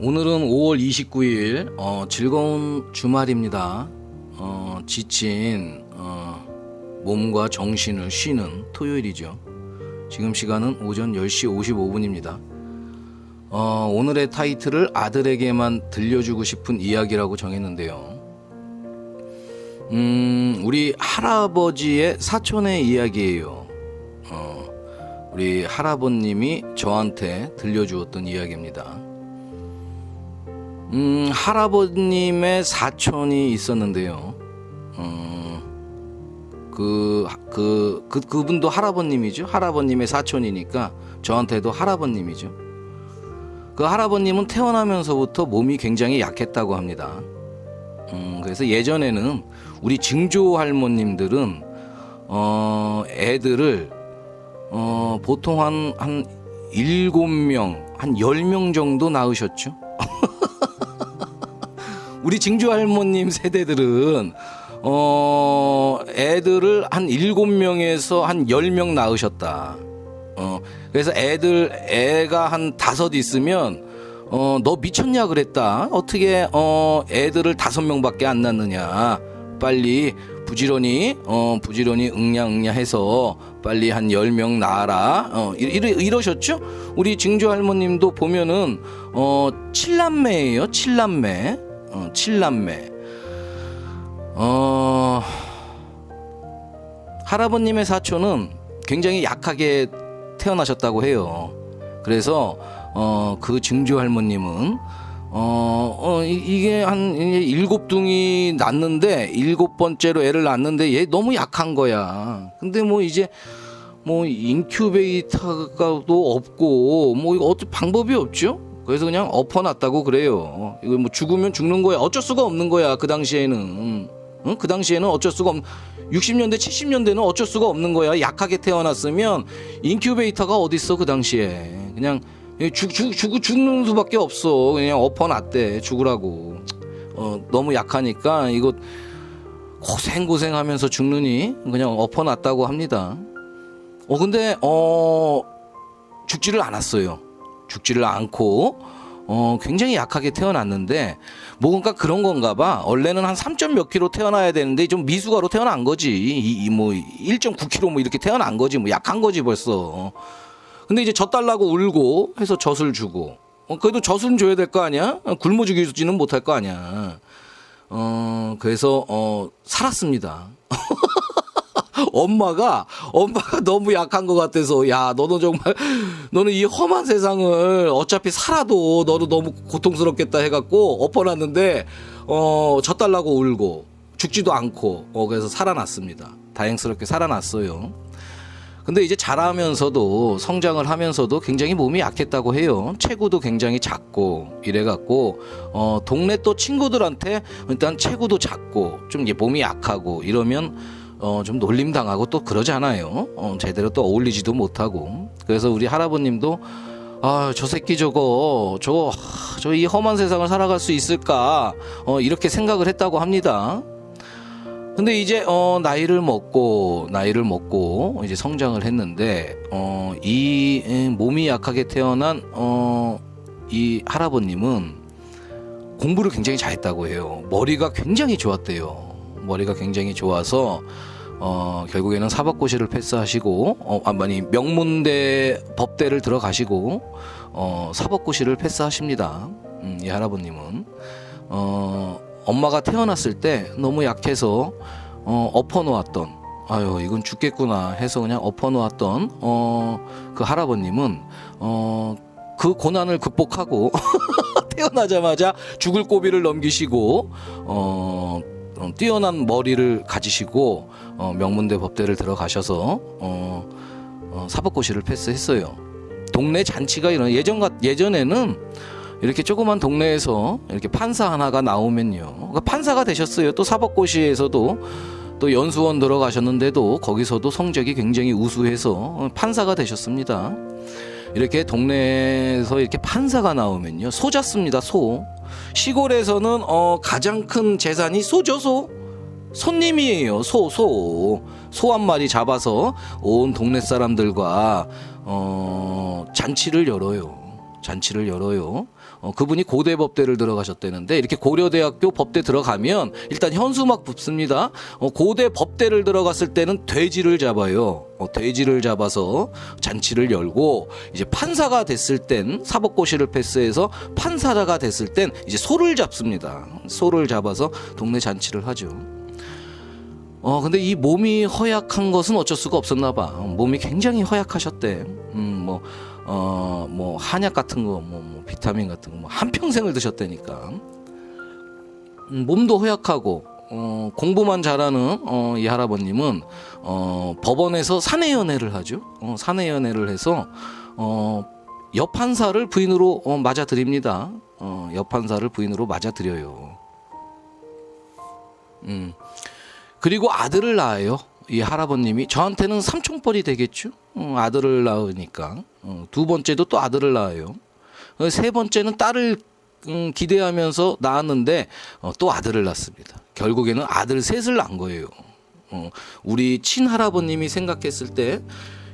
오늘은 5월 29일 어, 즐거운 주말입니다. 어, 지친 어, 몸과 정신을 쉬는 토요일이죠. 지금 시간은 오전 10시 55분입니다. 어, 오늘의 타이틀을 아들에게만 들려주고 싶은 이야기라고 정했는데요. 음, 우리 할아버지의 사촌의 이야기예요. 어, 우리 할아버님이 저한테 들려주었던 이야기입니다. 음, 할아버님의 사촌이 있었는데요. 어, 그, 그, 그, 그분도 할아버님이죠. 할아버님의 사촌이니까 저한테도 할아버님이죠. 그 할아버님은 태어나면서부터 몸이 굉장히 약했다고 합니다. 음, 그래서 예전에는 우리 증조 할머님들은 어, 애들을 어, 보통 한, 한 일곱 명, 한 열 명 정도 낳으셨죠. 우리 증조 할머님 세대들은 어, 애들을 한 일곱 명에서 한 열 명 낳으셨다. 어, 그래서 애들, 애가 한 다섯 있으면 어, 너 미쳤냐 그랬다. 어떻게 어, 애들을 다섯 명밖에 안 낳느냐. 빨리 부지런히 어, 부지런히 응냐 응냐 해서 빨리 한 열 명 낳아라. 어, 이러, 이러셨죠? 우리 증조 할머님도 보면은 어, 칠남매예요. 칠남매. 어, 칠남매. 어, 할아버님의 사촌은 굉장히 약하게 태어나셨다고 해요. 그래서 어, 그 증조 할머님은 어, 어 이- 이게 한 일곱 둥이 낳는데 일곱 번째로 애를 낳는데 얘 너무 약한 거야. 근데 뭐 이제 뭐 인큐베이터가도 없고 뭐 이거 어떻게 방법이 없죠? 그래서 그냥 엎어놨다고 그래요. 이거 뭐 죽으면 죽는 거야. 어쩔 수가 없는 거야. 그 당시에는. 응? 그 당시에는 어쩔 수가 없. 60년대, 70년대는 어쩔 수가 없는 거야. 약하게 태어났으면 인큐베이터가 어디 있어 그 당시에. 그냥 죽, 죽, 죽, 죽는 수밖에 없어. 그냥 엎어놨대. 죽으라고. 어, 너무 약하니까 이거 고생고생 하면서 죽느니 그냥 엎어놨다고 합니다. 어 근데 어 죽지를 않았어요. 죽지를 않고 어 굉장히 약하게 태어났는데 뭔가 그런 건가 봐. 원래는 한 3점 몇 킬로 태어나야 되는데 좀 미숙아로 태어난 거지. 이 뭐 1.9 킬로 뭐 이렇게 태어난 거지. 뭐 약한 거지 벌써. 근데 이제 젖 달라고 울고 해서 젖을 주고 어, 그래도 젖은 줘야 될 거 아니야? 어, 굶어 죽이지는 못할 거 아니야. 어 그래서 어 살았습니다. 엄마가 엄마가 너무 약한 것 같아서 야 너는 정말 너는 이 험한 세상을 어차피 살아도 너도 너무 고통스럽겠다 해갖고 엎어놨는데 어 젖 달라고 울고 죽지도 않고 어 그래서 살아났습니다. 다행스럽게 살아났어요. 근데 이제 자라면서도 성장을 하면서도 굉장히 몸이 약했다고 해요. 체구도 굉장히 작고 이래갖고 어 동네 또 친구들한테 일단 체구도 작고 좀 이제 몸이 약하고 이러면 어 좀 놀림 당하고 또 그러잖아요. 어 제대로 또 어울리지도 못하고 그래서 우리 할아버님도 아 저 새끼 저거 저거 저이 험한 세상을 살아갈 수 있을까 어 이렇게 생각을 했다고 합니다. 근데 이제 어 나이를 먹고 나이를 먹고 이제 성장을 했는데 어 이 몸이 약하게 태어난 어 이 할아버님은 공부를 굉장히 잘했다고 해요. 머리가 굉장히 좋았대요. 머리가 굉장히 좋아서 어 결국에는 사법고시를 패스하시고 어 아니 명문대 법대를 들어가시고 어 사법고시를 패스하십니다. 음, 이 할아버님은 어 엄마가 태어났을 때 너무 약해서 어, 엎어놓았던 아유 이건 죽겠구나 해서 그냥 엎어놓았던 어, 그 할아버님은 어, 그 고난을 극복하고 태어나자마자 죽을 고비를 넘기시고 어, 어, 뛰어난 머리를 가지시고 어, 명문대 법대를 들어가셔서 어, 어, 사법고시를 패스했어요. 동네 잔치가 이런 예전 같 예전에는 이렇게 조그만 동네에서 이렇게 판사 하나가 나오면요. 그러니까 판사가 되셨어요. 또 사법고시에서도 또 연수원 들어가셨는데도 거기서도 성적이 굉장히 우수해서 판사가 되셨습니다. 이렇게 동네에서 이렇게 판사가 나오면요. 소 잡습니다. 소. 시골에서는 어 가장 큰 재산이 소죠, 소. 손님이에요. 소, 소. 소 한 마리 잡아서 온 동네 사람들과 어 잔치를 열어요. 잔치를 열어요. 어, 그분이 고대 법대를 들어가셨다는데 이렇게 고려대학교 법대 들어가면 일단 현수막 붙습니다. 어, 고대 법대를 들어갔을 때는 돼지를 잡아요. 어, 돼지를 잡아서 잔치를 열고 이제 판사가 됐을 땐 사법고시를 패스해서 판사가 됐을 땐 이제 소를 잡습니다. 소를 잡아서 동네 잔치를 하죠. 어 근데 이 몸이 허약한 것은 어쩔 수가 없었나 봐. 어, 몸이 굉장히 허약하셨대. 음 뭐 어, 뭐 한약 같은 거, 뭐, 뭐 비타민 같은 거, 뭐 한평생을 드셨다니까. 음, 몸도 허약하고 어, 공부만 잘하는 어, 이 할아버님은 어, 법원에서 사내연애를 하죠. 어, 사내연애를 해서 어, 여판사를 부인으로 어, 맞아드립니다. 어, 여판사를 부인으로 맞아드려요. 음. 그리고 아들을 낳아요. 이 할아버님이 저한테는 삼촌뻘이 되겠죠. 어, 아들을 낳으니까 어, 두 번째도 또 아들을 낳아요. 어, 세 번째는 딸을 음, 기대하면서 낳았는데 어, 또 아들을 낳습니다. 결국에는 아들 셋을 낳은 거예요. 어, 우리 친할아버님이 생각했을 때,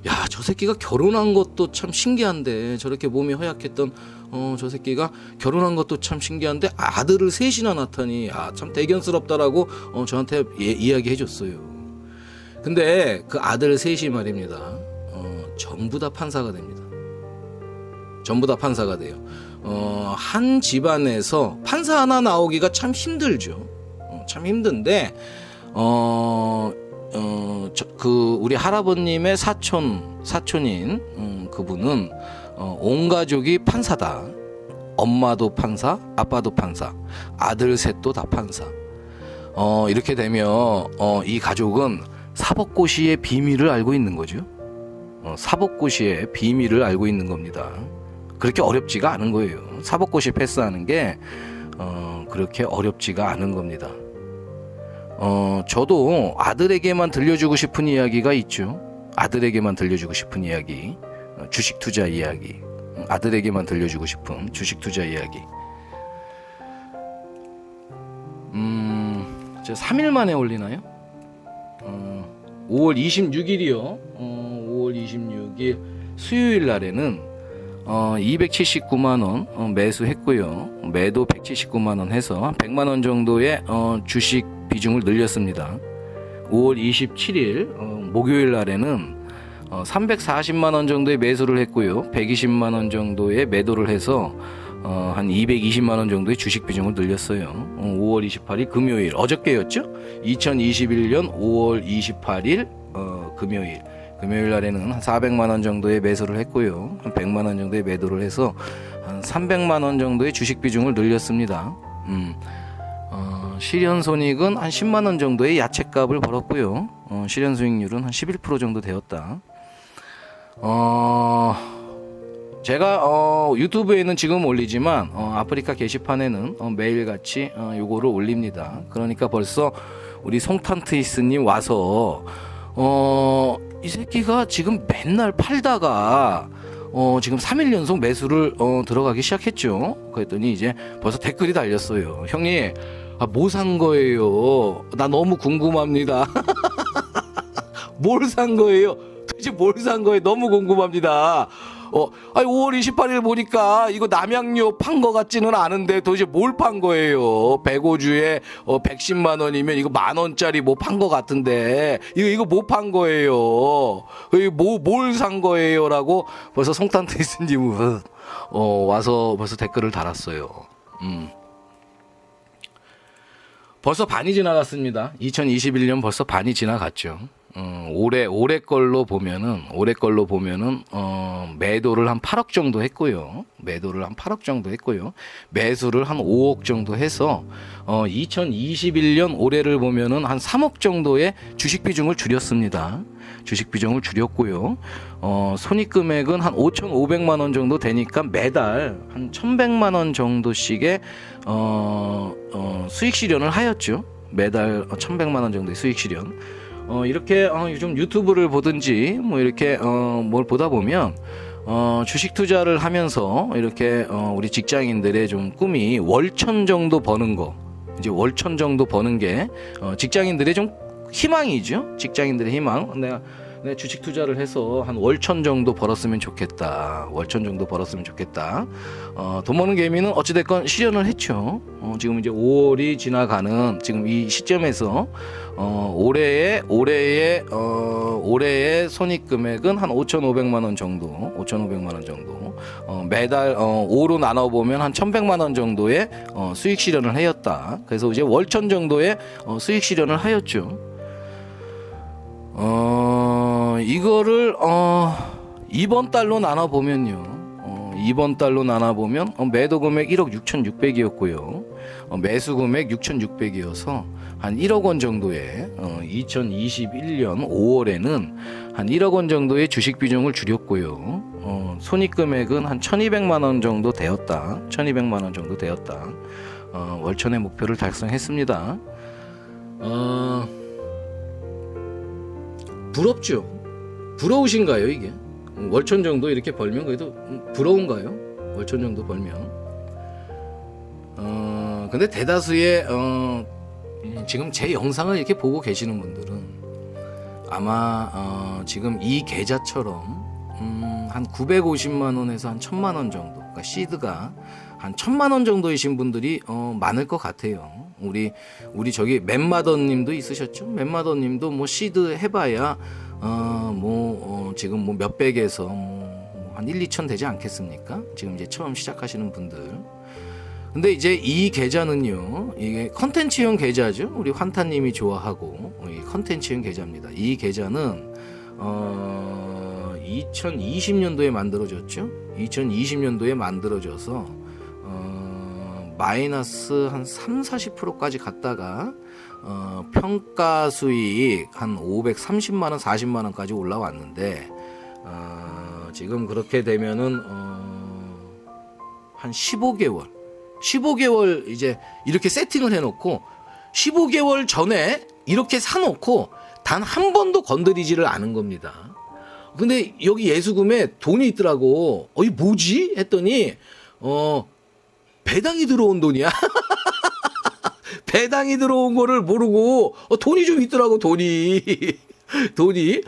야, 저 새끼가 결혼한 것도 참 신기한데, 저렇게 몸이 허약했던, 어, 저 새끼가 결혼한 것도 참 신기한데, 아들을 셋이나 낳다니, 아, 참 대견스럽다라고, 어, 저한테 예, 이야기해 줬어요. 근데 그 아들 셋이 말입니다. 어, 전부 다 판사가 됩니다. 전부 다 판사가 돼요. 어, 한 집안에서 판사 하나 나오기가 참 힘들죠. 어, 참 힘든데, 어, 어, 저, 그, 우리 할아버님의 사촌, 사촌인, 음, 그분은, 어, 온 가족이 판사다. 엄마도 판사, 아빠도 판사, 아들 셋도 다 판사. 어, 이렇게 되면, 어, 이 가족은 사법고시의 비밀을 알고 있는 거죠. 어, 사법고시의 비밀을 알고 있는 겁니다. 그렇게 어렵지가 않은 거예요. 사법고시 패스하는 게 어, 그렇게 어렵지가 않은 겁니다. 어, 저도 아들에게만 들려주고 싶은 이야기가 있죠. 아들에게만 들려주고 싶은 이야기, 어, 주식 투자 이야기. 음, 아들에게만 들려주고 싶은 주식 투자 이야기. 음, 저 3일 만에 올리나요? 어, 5월 26일이요. 어, 5월 26일 수요일 날에는 어, 279만 원 어, 매수했고요. 매도 179만 원 해서 한 100만 원 정도의 어, 주식 비중을 늘렸습니다. 5월 27일 어, 목요일 날에는 어, 340만 원 정도의 매수를 했고요. 120만 원 정도의 매도를 해서 어, 한 220만 원 정도의 주식 비중을 늘렸어요. 어, 5월 28일 금요일 어저께였죠? 2021년 5월 28일 어, 금요일 금요일 날에는 한 400만 원 정도의 매수를 했고요. 한 100만 원 정도의 매도를 해서 한 300만 원 정도의 주식 비중을 늘렸습니다. 음. 어, 실현 손익은 한 10만 원 정도의 야채값을 벌었고요. 어, 실현 수익률은 한 11% 정도 되었다. 어, 제가 어, 유튜브에는 지금 올리지만 어, 아프리카 게시판에는 어, 매일같이 어, 요거를 올립니다. 그러니까 벌써 우리 송탄트이스님 와서 어, 이 새끼가 지금 맨날 팔다가 어, 지금 3일 연속 매수를 어, 들어가기 시작했죠. 그랬더니 이제 벌써 댓글이 달렸어요. 형님, 아, 뭐 산 거예요? 나 너무 궁금합니다. 뭘 산 거예요? 도대체 뭘 산 거예요? 너무 궁금합니다. 어, 아니 5월 28일 보니까 이거 남양유 판 거 같지는 않은데 도대체 뭘 판 거예요? 105주에 어, 110만 원이면 이거 만 원짜리 뭐 판 거 같은데 이거 이거 뭐 판 거예요? 뭐뭘 산 거예요?라고 벌써 송탄테이스님은 어, 와서 벌써 댓글을 달았어요. 음. 벌써 반이 지나갔습니다. 2021년 벌써 반이 지나갔죠. 어, 올해 올해 걸로 보면은 올해 걸로 보면은 어, 매도를 한 8억 정도 했고요. 매도를 한 8억 정도 했고요. 매수를 한 5억 정도 해서 어, 2021년 올해를 보면은 한 3억 정도의 주식 비중을 줄였습니다. 주식 비중을 줄였고요. 어, 손익 금액은 한 5,500만 원 정도 되니까 매달 한 1,100만 원 정도씩의 어, 어, 수익 실현을 하였죠. 매달 1,100만 원 정도의 수익 실현. 어, 이렇게 어, 요즘 유튜브를 보든지 뭐 이렇게 어, 뭘 보다 보면 어, 주식 투자를 하면서 이렇게 어, 우리 직장인들의 좀 꿈이 월천 정도 버는 거 이제 월천 정도 버는 게 어, 직장인들의 좀 희망이죠. 직장인들의 희망. 내가 내 주식 투자를 해서 한 월천 정도 벌었으면 좋겠다. 월천 정도 벌었으면 좋겠다. 어, 돈 버는 개미는 어찌됐건 실현을 했죠. 어, 지금 이제 5월이 지나가는 지금 이 시점에서 어, 올해의 올해의 어, 올해의 손익 금액은 한 5,500만 원 정도, 5,500만 원 정도. 어, 매달 어, 5로 나눠 보면 한 1,100만 원 정도의 어, 수익 실현을 하였다. 그래서 이제 월천 정도의 어, 수익 실현을 하였죠. 어, 이거를 어, 이번 달로 나눠 보면요. 어, 이번 달로 나눠 보면 어, 매도 금액 1억 6,600이었고요. 어, 매수 금액 6,600이어서 한 1억 원 정도의 어, 2021년 5월에는 한 1억 원 정도의 주식 비중을 줄였고요. 어, 손익 금액은 한 1,200만 원 정도 되었다. 1,200만 원 정도 되었다. 어, 월천의 목표를 달성했습니다. 어, 부럽죠. 부러우신가요 이게? 월천 정도 이렇게 벌면 그래도 음, 부러운가요? 월천 정도 벌면. 어 근데 대다수의 어 음, 지금 제 영상을 이렇게 보고 계시는 분들은 아마 어 지금 이 계좌처럼 음 한 950만 원에서 한 1000만 원 정도. 그러니까 시드가 한 1000만 원 정도이신 분들이 어 많을 것 같아요. 우리 우리 저기 맵마더 님도 있으셨죠? 맵마더 님도 뭐 시드 해봐야 어 뭐 어, 지금 뭐 몇백에서 뭐 한 1, 2천 되지 않겠습니까? 지금 이제 처음 시작하시는 분들. 근데 이제 이 계좌는요, 이게 컨텐츠용 계좌죠. 우리 환타님이 좋아하고 이 컨텐츠용 계좌입니다. 이 계좌는 어 2020년도에 만들어졌죠. 2020년도에 만들어져서 어, 마이너스 한 3, 40%까지 갔다가 어, 평가 수익 한 530만 원, 40만 원까지 올라왔는데 어, 지금 그렇게 되면은 어, 한 15개월, 15개월 이제 이렇게 세팅을 해놓고 15개월 전에 이렇게 사놓고 단 한 번도 건드리지를 않은 겁니다. 근데 여기 예수금에 돈이 있더라고. 어, 이 뭐지? 했더니 어 배당이 들어온 돈이야. 배당이 들어온 거를 모르고 어, 돈이 좀 있더라고 돈이. 돈이.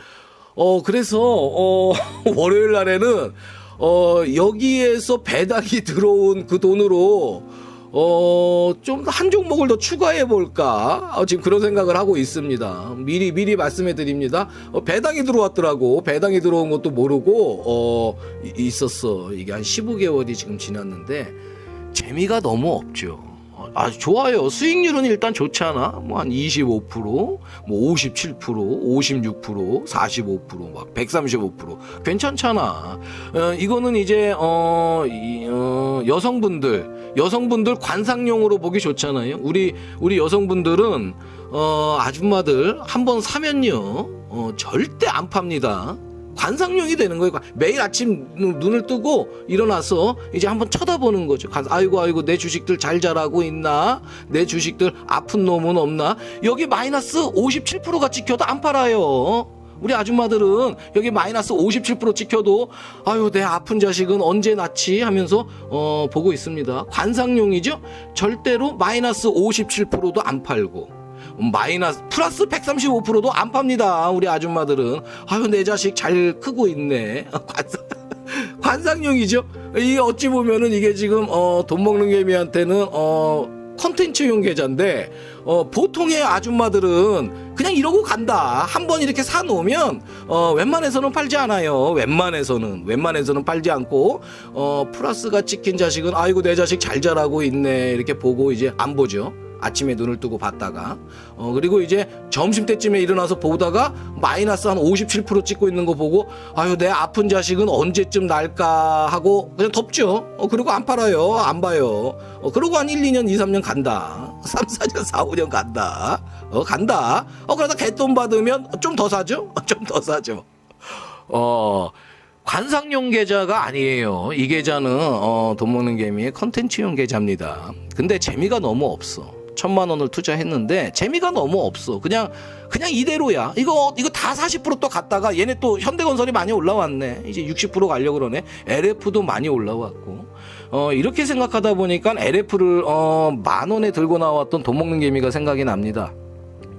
어 그래서 어 월요일 날에는 어 여기에서 배당이 들어온 그 돈으로 어 좀 한 종목을 더 추가해 볼까? 어, 지금 그런 생각을 하고 있습니다. 미리 미리 말씀해 드립니다. 어, 배당이 들어왔더라고. 배당이 들어온 것도 모르고 어 이- 있었어. 이게 한 15개월이 지금 지났는데 재미가 너무 없죠. 아 좋아요. 수익률은 일단 좋잖아. 뭐 한 25%, 뭐 57%, 56%, 45%, 막 135% 괜찮잖아. 어, 이거는 이제 어, 이, 어 여성분들 여성분들 관상용으로 보기 좋잖아요. 우리 우리 여성분들은 어 아줌마들 한 번 사면요 어 절대 안 팝니다. 관상용이 되는 거예요. 매일 아침 눈- 눈을 뜨고 일어나서 이제 한번 쳐다보는 거죠. 관- 아이고 아이고 내 주식들 잘 자라고 있나? 내 주식들 아픈 놈은 없나? 여기 마이너스 57%가 찍혀도 안 팔아요. 우리 아줌마들은 여기 마이너스 57% 찍혀도 아유 내 아픈 자식은 언제 낳지 하면서 어 보고 있습니다. 관상용이죠. 절대로 마이너스 57%도 안 팔고 마이너스 플러스 135%도 안 팝니다. 우리 아줌마들은 아유 내 자식 잘 크고 있네. 관상 관상용이죠. 이 어찌 보면은 이게 지금 어, 돈 먹는 개미한테는 어 컨텐츠용 계좌인데 어, 보통의 아줌마들은 그냥 이러고 간다. 한 번 이렇게 사 놓으면 어, 웬만해서는 팔지 않아요. 웬만해서는 웬만해서는 팔지 않고 어, 플러스가 찍힌 자식은 아이고 내 자식 잘 자라고 있네 이렇게 보고 이제 안 보죠. 아침에 눈을 뜨고 봤다가 어 그리고 이제 점심 때쯤에 일어나서 보다가 마이너스 한 57% 찍고 있는 거 보고 아유 내 아픈 자식은 언제쯤 날까 하고 그냥 덮죠. 어 그리고 안 팔아요. 안 봐요. 어 그러고 한 1, 2년, 2, 3년 간다. 3, 4년, 4, 5년 간다. 어 간다. 어 그러다 개돈 받으면 좀 더 사죠. 좀 더 사죠. 어 관상용 계좌가 아니에요. 이 계좌는 어, 돈 먹는 개미의 컨텐츠용 계좌입니다. 근데 재미가 너무 없어. 천만 원을 투자했는데 재미가 너무 없어. 그냥 그냥 이대로야. 이거 이거 다 40%또 갔다가 얘네 또 현대건설이 많이 올라왔네. 이제 60% 가려 그러네. LF도 많이 올라왔고. 어 이렇게 생각하다 보니까 LF를 어 만 원에 들고 나왔던 돈 먹는 개미가 생각이 납니다.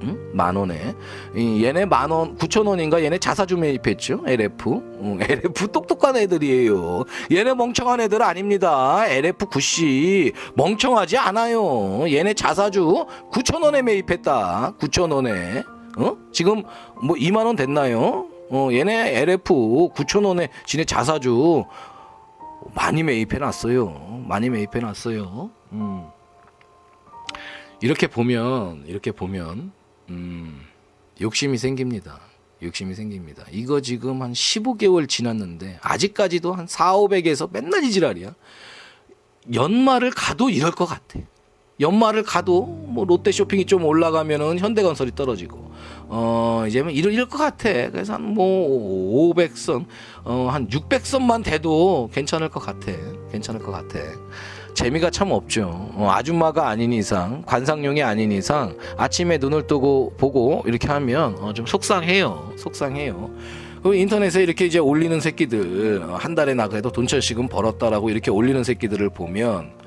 응? 만 원에 이 얘네 만 원, 구천 원인가 얘네 자사주 매입했죠. LF. 음, LF 똑똑한 애들이에요. 얘네 멍청한 애들 아닙니다. LF 구씨 멍청하지 않아요. 얘네 자사주 구천 원에 매입했다. 구천 원에. 어? 지금 뭐 2만 원 됐나요? 어, 얘네 LF 구천 원에 지네 자사주 많이 매입해 놨어요. 많이 매입해 놨어요. 음. 이렇게 보면 이렇게 보면 음, 욕심이 생깁니다. 욕심이 생깁니다. 이거 지금 한 15개월 지났는데 아직까지도 한 4, 500에서 맨날 이 지랄이야. 연말을 가도 이럴 것 같아. 연말을 가도 뭐 롯데 쇼핑이 좀 올라가면은 현대건설이 떨어지고 어 이제는 이럴 이럴 것 같아. 그래서 한 뭐 500선 어한 600선만 돼도 괜찮을 것 같아. 괜찮을 것 같아. 재미가 참 없죠. 어, 아줌마가 아닌 이상, 관상용이 아닌 이상 아침에 눈을 뜨고 보고 이렇게 하면 어, 좀 속상해요. 속상해요. 그 인터넷에 이렇게 이제 올리는 새끼들 어, 한 달에 나 그래도 돈 천씩은 벌었다라고 이렇게 올리는 새끼들을 보면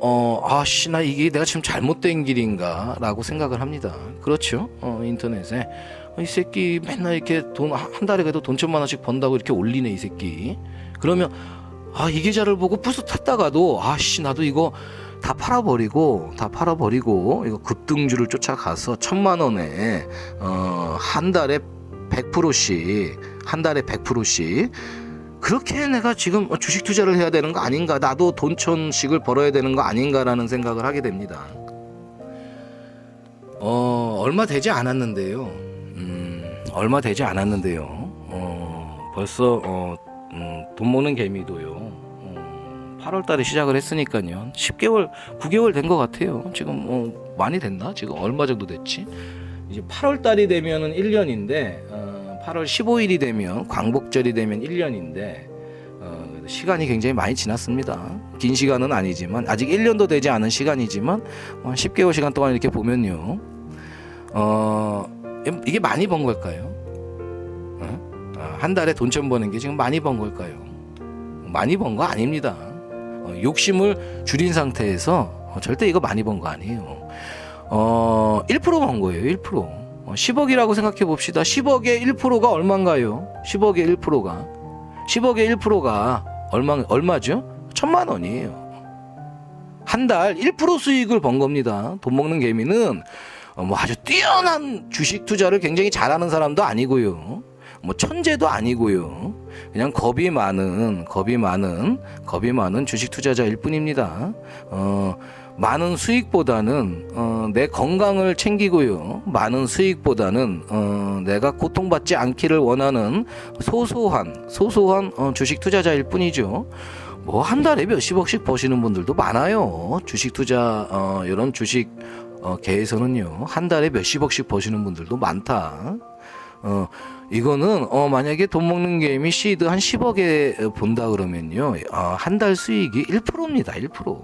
어, 아씨, 나 이게 내가 지금 잘못된 길인가? 라고 생각을 합니다. 그렇죠. 어, 인터넷에. 어, 이 새끼 맨날 이렇게 돈, 한 달에 그래도 돈 천만 원씩 번다고 이렇게 올리네, 이 새끼. 그러면, 아, 이 계좌를 보고 부스 탔다가도, 아씨, 나도 이거 다 팔아버리고, 다 팔아버리고, 이거 급등주를 쫓아가서 천만 원에, 어, 한 달에 100%씩, 한 달에 100%씩, 그렇게 내가 지금 주식 투자를 해야 되는 거 아닌가? 나도 돈천씩을 벌어야 되는 거 아닌가라는 생각을 하게 됩니다. 어, 얼마 되지 않았는데요. 음, 얼마 되지 않았는데요. 어, 벌써 어, 음, 돈 모는 개미도요. 어, 8월 달에 시작을 했으니까요. 10개월, 9개월 된 것 같아요. 지금 어, 많이 됐나? 지금 얼마 정도 됐지? 이제 8월 달이 되면은 1년인데 어, 8월 15일이 되면 광복절이 되면 1년인데 어, 시간이 굉장히 많이 지났습니다. 긴 시간은 아니지만 아직 1년도 되지 않은 시간이지만 어, 10개월 시간 동안 이렇게 보면요. 어, 이게 많이 번 걸까요? 어? 어, 한 달에 돈좀 버는 게 지금 많이 번 걸까요? 많이 번 거 아닙니다. 어, 욕심을 줄인 상태에서 어, 절대 이거 많이 번 거 아니에요. 어, 1%번 거예요. 1%. 어, 10억이라고 생각해 봅시다. 10억의 1%가 얼마인가요? 10억의 1%가 10억의 1%가 얼마 얼마죠? 천만 원이에요. 한 달 1% 수익을 번 겁니다. 돈 먹는 개미는 어, 뭐 아주 뛰어난 주식 투자를 굉장히 잘하는 사람도 아니고요. 뭐 천재도 아니고요. 그냥 겁이 많은 겁이 많은 겁이 많은 주식 투자자일 뿐입니다. 어, 많은 수익보다는 어, 내 건강을 챙기고요. 많은 수익보다는 어, 내가 고통받지 않기를 원하는 소소한 소소한 어, 주식 투자자일 뿐이죠. 뭐 한 달에 몇십억씩 버시는 분들도 많아요. 주식 투자 어, 이런 주식 어, 계에서는요 한 달에 몇십억씩 버시는 분들도 많다. 어, 이거는 어 만약에 돈 먹는 게임이 시드 한 10억에 본다 그러면요 어, 한달 수익이 1%입니다 1%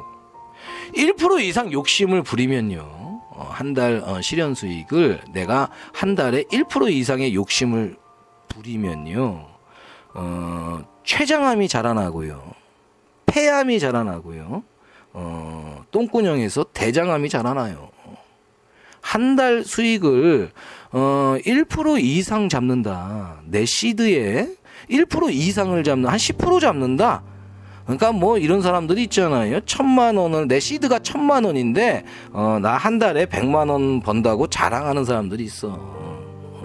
1% 이상 욕심을 부리면요 어, 한달 어, 실현 수익을 내가 한 달에 1% 이상의 욕심을 부리면요 어, 췌장암이 자라나고요. 폐암이 자라나고요. 어, 똥구녕에서 대장암이 자라나요. 한 달 수익을 어, 1% 이상 잡는다. 내 시드에 1% 이상을 잡는, 한 10% 잡는다. 그러니까 뭐 이런 사람들이 있잖아요. 천만 원을, 내 시드가 천만 원인데, 어, 나 한 달에 백만 원 번다고 자랑하는 사람들이 있어.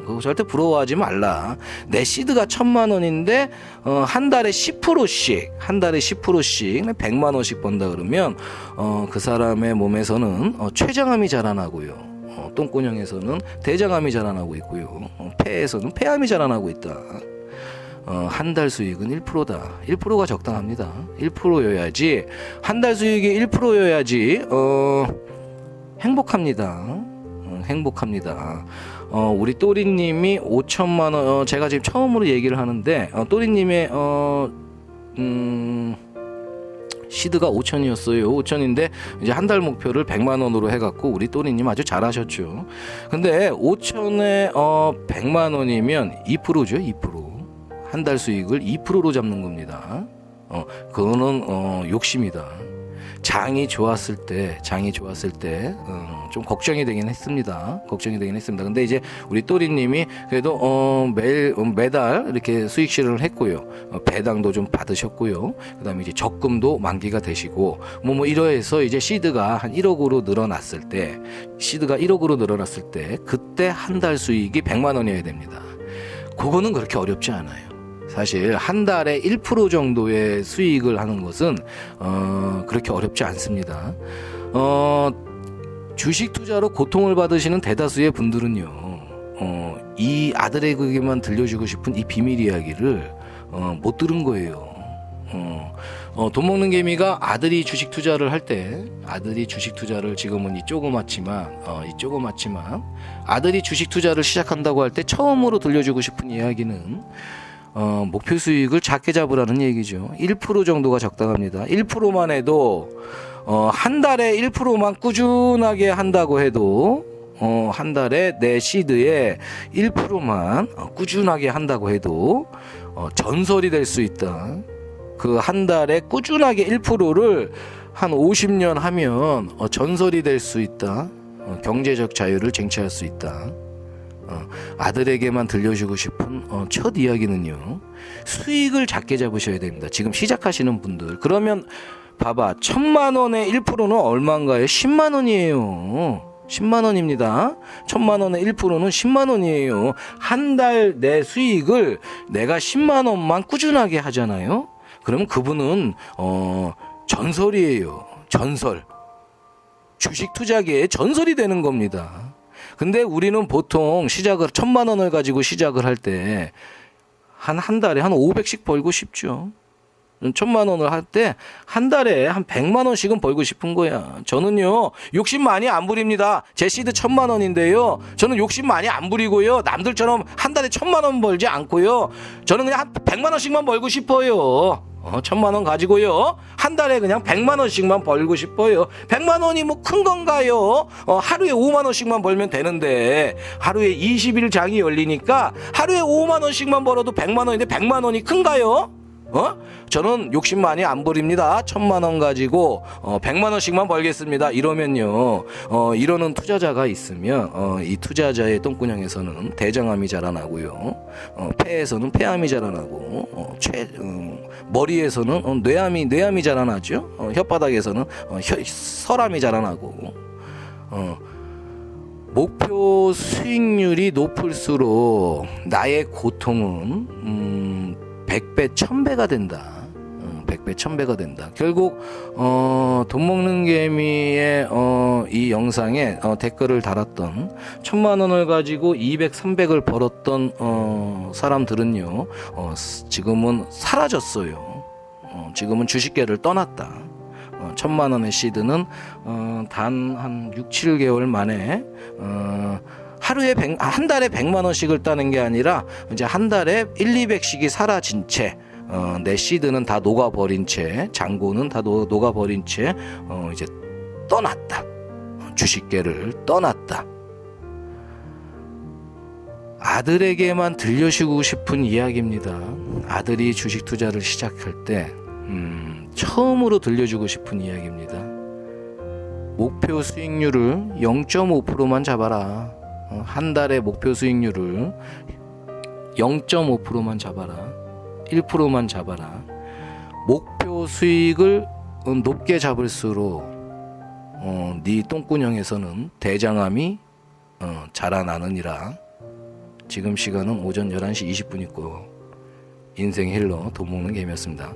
그거 절대 부러워하지 말라. 내 시드가 천만 원인데, 어, 한 달에 10%씩, 한 달에 10%씩, 백만 원씩 번다 그러면, 어, 그 사람의 몸에서는, 어, 췌장암이 자라나고요. 어, 똥구녕에서는 대장암이 자라나고 있고요. 어, 폐에서는 폐암이 자라나고 있다. 어, 한 달 수익은 1%다. 1%가 적당합니다. 1%여야지 한 달 수익이 1%여야지 어, 행복합니다. 어, 행복합니다. 어, 우리 또리님이 5천만 원, 어, 제가 지금 처음으로 얘기를 하는데 어, 또리님의 어, 음. 시드가 5천이었어요. 5천인데 이제 한 달 목표를 100만 원으로 해갖고 우리 또니님 아주 잘하셨죠. 근데 5천에 어 100만 원이면 2%죠. 2%. 한 달 수익을 2%로 잡는 겁니다. 어 그거는 어 욕심이다. 장이 좋았을 때, 장이 좋았을 때, 어, 좀 걱정이 되긴 했습니다. 걱정이 되긴 했습니다. 근데 이제 우리 또리님이 그래도, 어, 매일, 어, 매달 이렇게 수익 실현을 했고요. 어, 배당도 좀 받으셨고요. 그 다음에 이제 적금도 만기가 되시고, 뭐, 뭐, 이러해서 이제 시드가 한 1억으로 늘어났을 때, 시드가 1억으로 늘어났을 때, 그때 한 달 수익이 100만 원이어야 됩니다. 그거는 그렇게 어렵지 않아요. 사실 한 달에 1% 정도의 수익을 하는 것은 어, 그렇게 어렵지 않습니다. 어, 주식 투자로 고통을 받으시는 대다수의 분들은요, 어, 이 아들에게만 들려주고 싶은 이 비밀 이야기를 어, 못 들은 거예요. 어, 어, 돈 먹는 개미가 아들이 주식 투자를 할 때 아들이 주식 투자를 지금은 이 조그맣지만 어, 이 조그맣지만 아들이 주식 투자를 시작한다고 할 때 처음으로 들려주고 싶은 이야기는 어, 목표 수익을 작게 잡으라는 얘기죠. 1% 정도가 적당합니다. 1%만 해도 어, 한 달에 1%만 꾸준하게 한다고 해도 어, 한 달에 내 시드에 1%만 어, 꾸준하게 한다고 해도 어, 전설이 될 수 있다. 그 한 달에 꾸준하게 1%를 한 50년 하면 어, 전설이 될 수 있다. 어, 경제적 자유를 쟁취할 수 있다. 어, 아들에게만 들려주고 싶은 어, 첫 이야기는요. 수익을 작게 잡으셔야 됩니다. 지금 시작하시는 분들. 그러면 봐봐. 천만 원의 1%는 얼마인가요? 10만 원이에요. 10만 원입니다. 천만 원의 1%는 10만 원이에요. 한 달 내 수익을 내가 10만 원만 꾸준하게 하잖아요. 그러면 그분은 어 전설이에요. 전설. 주식 투자계의 전설이 되는 겁니다. 근데 우리는 보통 시작을 천만 원을 가지고 시작을 할 때 한한 달에 한 500씩 벌고 싶죠. 천만 원을 할 때 한 달에 한 100만 원씩은 벌고 싶은 거야. 저는요, 욕심 많이 안 부립니다. 제 시드 천만 원인데요. 저는 욕심 많이 안 부리고요. 남들처럼 한 달에 천만 원 벌지 않고요. 저는 그냥 한 100만 원씩만 벌고 싶어요. 어, 천만 원 가지고요. 한 달에 그냥 100만 원씩만 벌고 싶어요. 100만 원이 뭐 큰 건가요? 어, 하루에 5만 원씩만 벌면 되는데 하루에 20일 장이 열리니까 하루에 5만 원씩만 벌어도 100만 원인데 100만 원이 큰가요? 어? 저는 욕심 많이 안 부립니다. 천만 원 가지고 어, 백만 원씩만 벌겠습니다. 이러면요, 어, 이러는 투자자가 있으면 어, 이 투자자의 똥구녕에서는 대장암이 자라나고요, 어, 폐에서는 폐암이 자라나고, 어, 최, 음, 머리에서는 어, 뇌암이 뇌암이 자라나죠. 어, 혓바닥에서는 어, 혀, 설암이 자라나고. 어, 목표 수익률이 높을수록 나의 고통은 음, 100배, 1000배가 된다. 어, 100배, 1000배가 된다. 결국 어, 돈 먹는 개미의 어, 이 영상에 어, 댓글을 달았던 천만 원을 가지고 200, 300을 벌었던 어, 사람들은요. 어, 스- 지금은 사라졌어요. 어, 지금은 주식계를 떠났다. 어, 천만 원의 시드는 어, 단 한 6, 7개월 만에 어, 하루에 100, 아, 한 달에 100만 원씩을 따는 게 아니라 이제 한 달에 1, 200씩이 사라진 채 어, 내 시드는 다 녹아버린 채 잔고는 다 녹, 녹아버린 채 어, 이제 떠났다. 어, 주식계를 떠났다. 아들에게만 들려주고 싶은 이야기입니다. 아들이 주식 투자를 시작할 때 음, 처음으로 들려주고 싶은 이야기입니다. 목표 수익률을 0.5%만 잡아라. 어, 한 달에 목표 수익률을 0.5%만 잡아라. 1%만 잡아라. 목표 수익을 어, 높게 잡을수록 어, 네 똥구녕에서는 대장암이 어, 자라나느니라. 지금 시간은 오전 11시 20분이고 인생 힐러 돈 먹는 게임이었습니다.